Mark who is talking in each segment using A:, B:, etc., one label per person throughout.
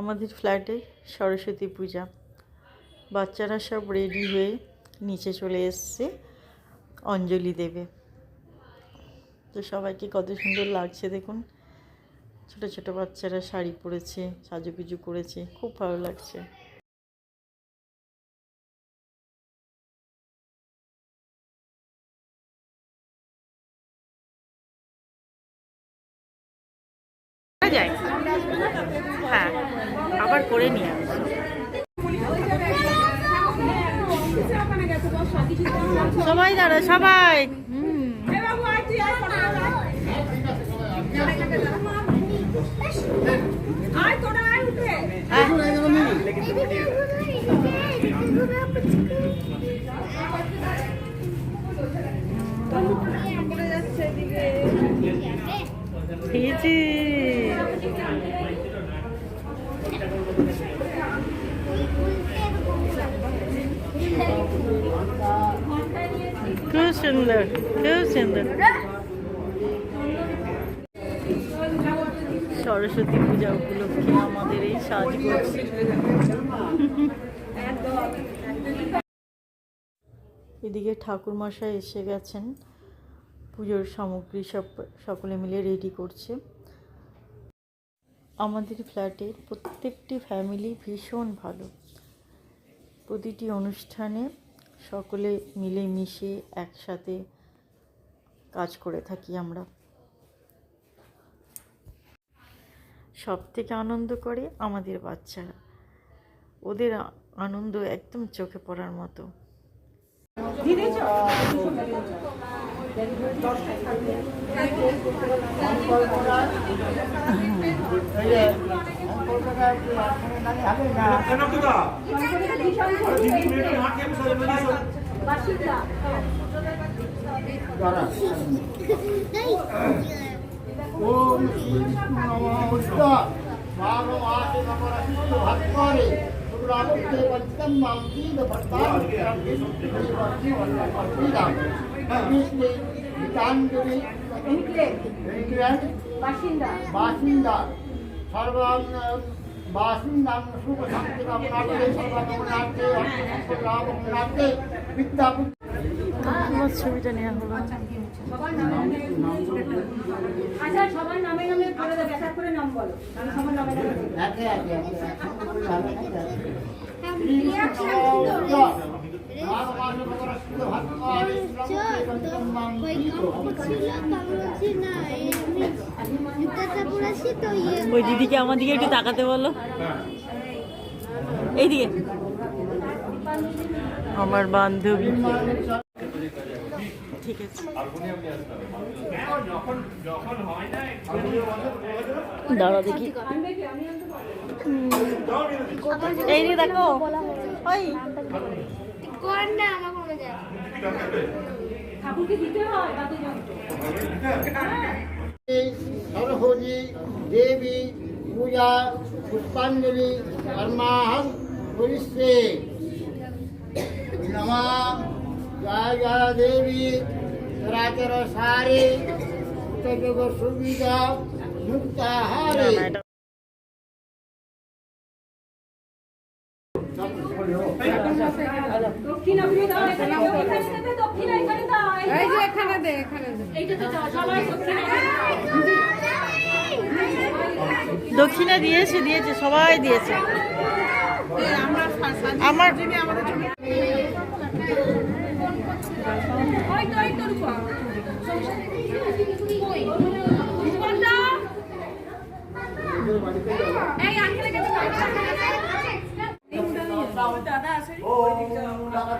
A: আমাদের ফ্ল্যাটে সরস্বতী পূজা। বাচ্চারা সব রেডি হয়ে নিচে চলে এসছে অঞ্জলি দেবে। তো সবাইকে কত সুন্দর লাগছে দেখুন। ছোট ছোট বাচ্চারা শাড়ি পরেছে, সাজুগুজু করেছে, খুব ভালো লাগছে। যায়। হ্যাঁ আবার করে নিয়ে সবাই দাঁড়া সবাই। হুম। খেয়েছি খুব সুন্দর সরস্বতী পূজা উপলক্ষে আমাদের এই সাজ করছে এদিকে ঠাকুর মশাই এসে গেছেন। পুজোর সামগ্রী সব সকলে মিলে রেডি করছে। আমাদের ফ্ল্যাটের প্রত্যেকটি ফ্যামিলি ভীষণ ভালো। প্রতিটি অনুষ্ঠানে সকলে মিলেমিশে একসাথে কাজ করে থাকি আমরা। সব থেকে আনন্দ করে আমাদের বাচ্চারা। ওদের আনন্দ একদম চোখে পড়ার মতো।
B: ওম বিষ্ণু নমঃ ভাগবাতে নমরাশিষ্ঠ ভাস্করে শুক্লাকৃতে পঞ্চম মামকীদ ভট্টাম ভট্টি ভট্টি ভট্টি গীতাঞ্জলি ইংল্যান্ড
C: বাসিন্দা।
B: বাসিন্দা সর্ব বাসিন্দা সুখ শান্তি কামনা করে
A: সর্বকামনার্থে অর্থসম্পদামনার্থে নেওয়া হলো।
C: একে একে
A: ওই দিদিকে আমার দিকে একটু তাকাতে বলো। এইদিকে। আমার বান্ধবী। ঠিক আছে। দাঁড়া দেখি। এই দেখো ওই।
B: কর না আমার কোনো যায় ঠাকুরকে দিতে হয় বাদ্যযন্ত্র হ্যাঁ। সরস্বতী দেবী
C: পূজা পুষ্পাঞ্জলি কর্মাহম করিষ্যে নমা জয় দেবী চরাচর সারে। যোগ সুবিধা মুক্তাহারে। দে এখানে দক্ষিণা
A: দক্ষিণা দিয়েছে দিয়েছে সবাই দিয়েছে আমার
C: এই দাদা আছে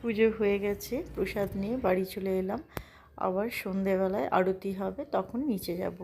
A: পুজো হয়ে গেছে, প্রসাদ নিয়ে বাড়ি চলে এলাম। আবার সন্ধেবেলায় আরতি হবে, তখন নিচে যাব।